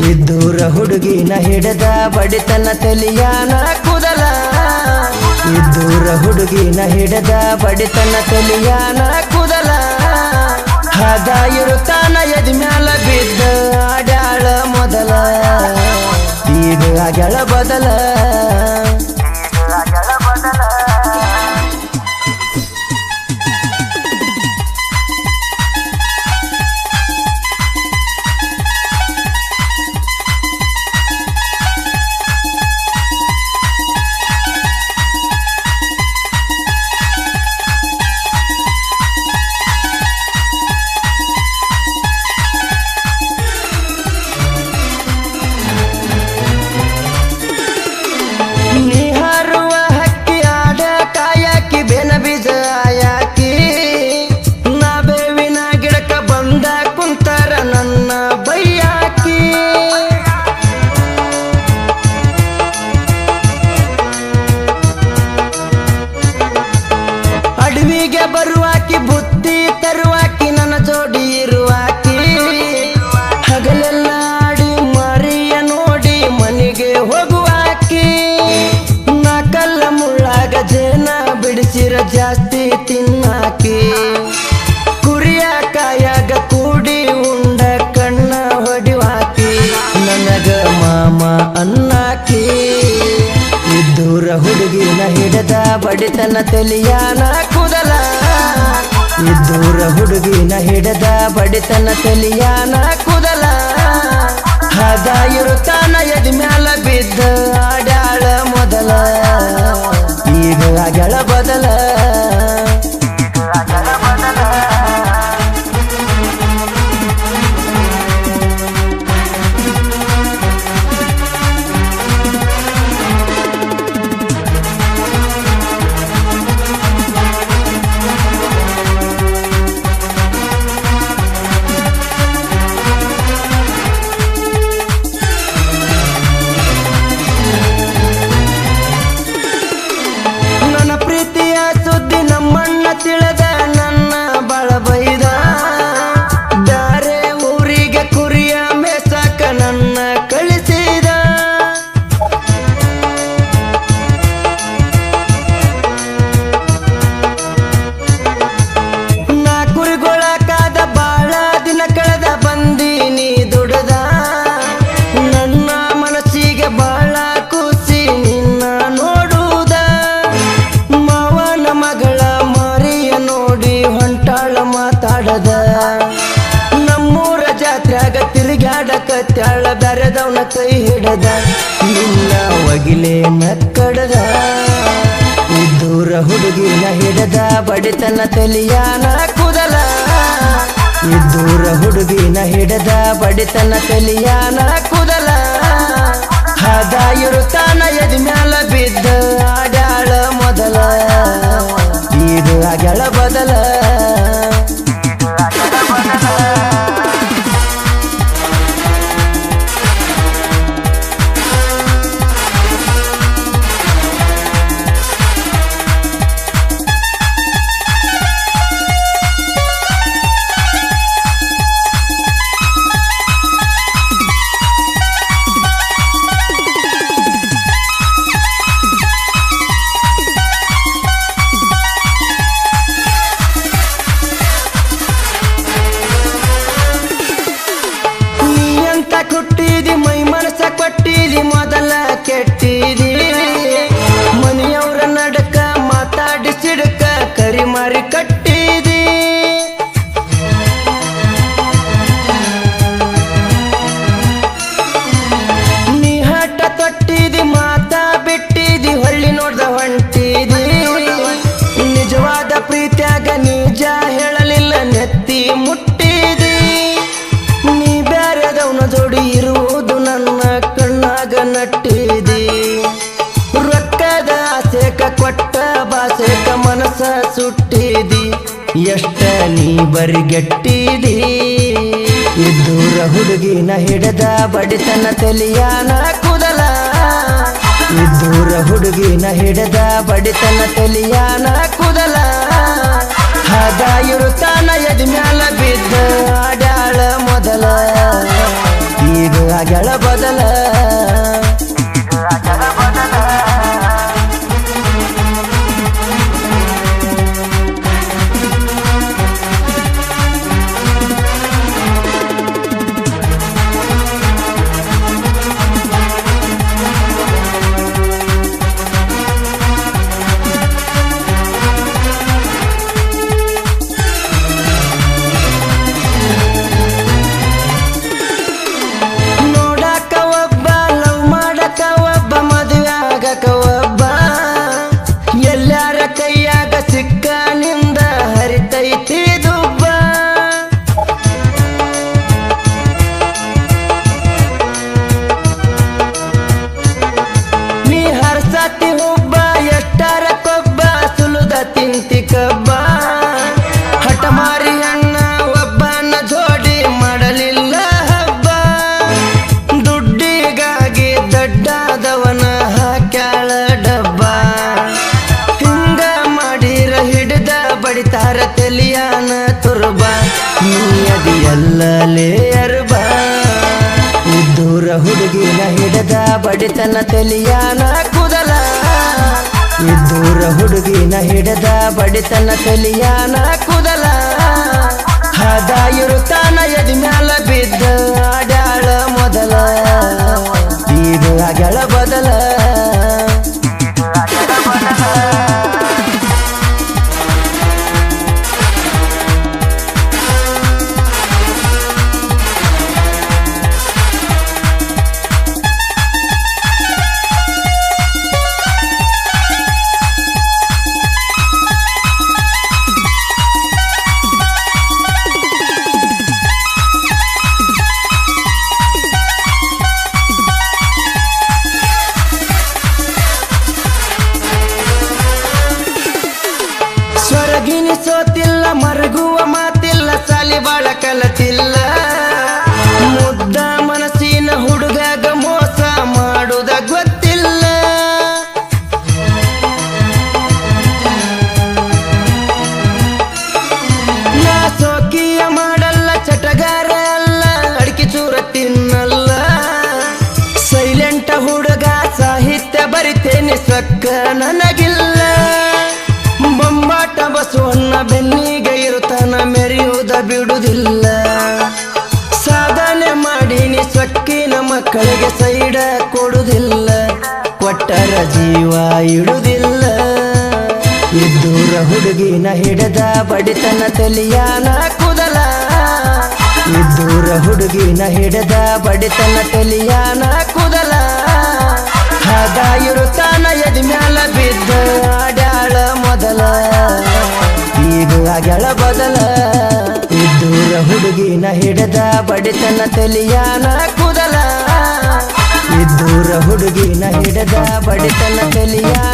ಇದ್ದೂರ ಹುಡುಗಿನ ಹಿಡದ ಬಡಿತನ ತಲಿಯಾನ ಕೂದಲ. ಇದ್ದೂರ ಹುಡುಗಿನ ಹಿಡದ ಬಡಿತನ ತಲಿಯಾನ ಕೂದಲ. ಹದ ಇರುತ್ತಾನ ಎದ್ ಮ್ಯಾಲ ಬಿದ್ದ ಆಡ್ಯಾಳ ಮೊದಲ. ಈಗ ಆಗ್ಯಾಳ ಬದಲ. ಜಾಸ್ತಿ ತಿನ್ನಾಕಿ, ಕುರಿಯ ಕಾಯಾಗ ಕೂಡಿ ಉಂಡ ಕಣ್ಣ ಹೊಡಿವಾಕಿ, ನನಗ ಮಾಮ ಅನ್ನಾಕಿ. ಇದ್ದೂರ ಹುಡುಗಿನ ಹಿಡದ ಬಡಿತನ ತಲಿಯಾನ ಕುದಲ. ಇದ್ದೂರ ಹುಡುಗಿನ ಹಿಡದ ಬಡಿತನ ತಲಿಯಾನ ಕುದಲ. ಹದ ಎದ್ ಮ್ಯಾಲ ಬಿದ್ದ ಆಡ್ಯಾಳ ಮೊದಲ. ಈಗ ಗೆಳ ಬದಲ. ಕೈ ಹಿಡದ ನಿನ್ನ ಒಗಿಲೆ ನಕ್ಕಡದ ಇದ್ದೂರ ಹುಡುಗಿನ ಹಿಡದ ಬಡಿತನ ತಲಿಯಾನ ಕುದಲ ಇದ್ದೂರ ಹುಡುಗಿನ ಹಿಡದ ಬಡಿತನ ತಲಿಯಾನ ಕುದಲ ಹದ ಇರುತ್ತಾನ ಎದ್ ಮ್ಯಾಲ ಬಿದ್ದ ಎಷ್ಟ ನೀ ಬರಿಗೆಟ್ಟಿದಿ? ಇದ್ದೂರ ಹುಡುಗಿನ ಹಿಡದ ಬಡಿತನ ತಲಿಯಾನ ಕುದಲ. ಇದ್ದೂರ ಹುಡುಗಿನ ಹಿಡದ ಬಡಿತನ ತಲಿಯಾನ ಕುದಲ. ಹದ ಇರುತ್ತಾನ ಎದ್ ಮ್ಯಾಲ ಬಿದ್ದ ಆಡ್ಯಾಳ ಮೊದಲ. ಅತಿ ಮುಬ್ಬ ಎಷ್ಟರ ಕೊಬ್ಬ, ಸುಲುದ ತಿಂತಿ ಕಬ್ಬ. ಹಠಮಾರಿ ಅಣ್ಣ, ಒಬ್ಬನ ಜೋಡಿ ಮಾಡಲಿಲ್ಲ ಹಬ್ಬ. ದುಡ್ಡಿಗಾಗಿ ದಡ್ಡಾದವನ ಹಾಕ್ಯಾಳ ಡಬ್ಬ. ಹಿಂಗ ಮಾಡಿರ ಹಿಡಿದ ಬಡಿತಾರ ತೆಲಿಯಾನ ತುರ್ಬ. ನೀಯದಿಯಲ್ಲಲೇ ಅರ್ಬ. ಹುಡುಗಿನ ಹಿಡದ ಬಡಿತನ ತಲಿಯಾನ ಕುದ. ಇದ್ದೂರ ಹುಡುಗಿನ ಹಿಡದ ಬಡಿತನ ತಲಿಯಾನ ಕುದಲ ಹದ ಇರುತ್ತಾನ ಎದಿ ಮ್ಯಾಲ ಬಿದ್ದ ಆಡ್ಯಾಳ ಮೊದಲ. ಈಗ ಅಗಳ ಬದಲ. ಸಕ್ಕ ನನಗಿಲ್ಲ. ಬೊಂಬಾಟ ಬಸವಣ್ಣ ಬೆನ್ನಿಗೆ ಇರುತ್ತಾನ ಮೆರೆಯುವುದ ಬಿಡುವುದಿಲ್ಲ ಸಾಧನೆ ಮಾಡಿನಿ ಸೊಕ್ಕಿನ ಮಕ್ಕಳಿಗೆ ಸೈಡ ಕೊಡುವುದಿಲ್ಲ ಕೊಟ್ಟರ ಜೀವ ಇಡುವುದಿಲ್ಲ ಇದ್ದೂರ ಹುಡುಗಿನ ಹಿಡದ ಬಡಿತನ ತಲಿಯಾನ ಕುದಲ. ಇದ್ದೂರ ಹುಡುಗಿನ ಹಿಡದ ಬಡಿತನ ತಲಿಯಾನ ಕುದಲ. ಹುಡುಗಿನ ಹಿಡದ ಬಡಿತನ ತಲಿಯಾನ ಕುದಲ. ಇದ್ದೂರ ಹುಡುಗಿನ ಹಿಡದ ಬಡಿತನ ತಲಿಯಾನ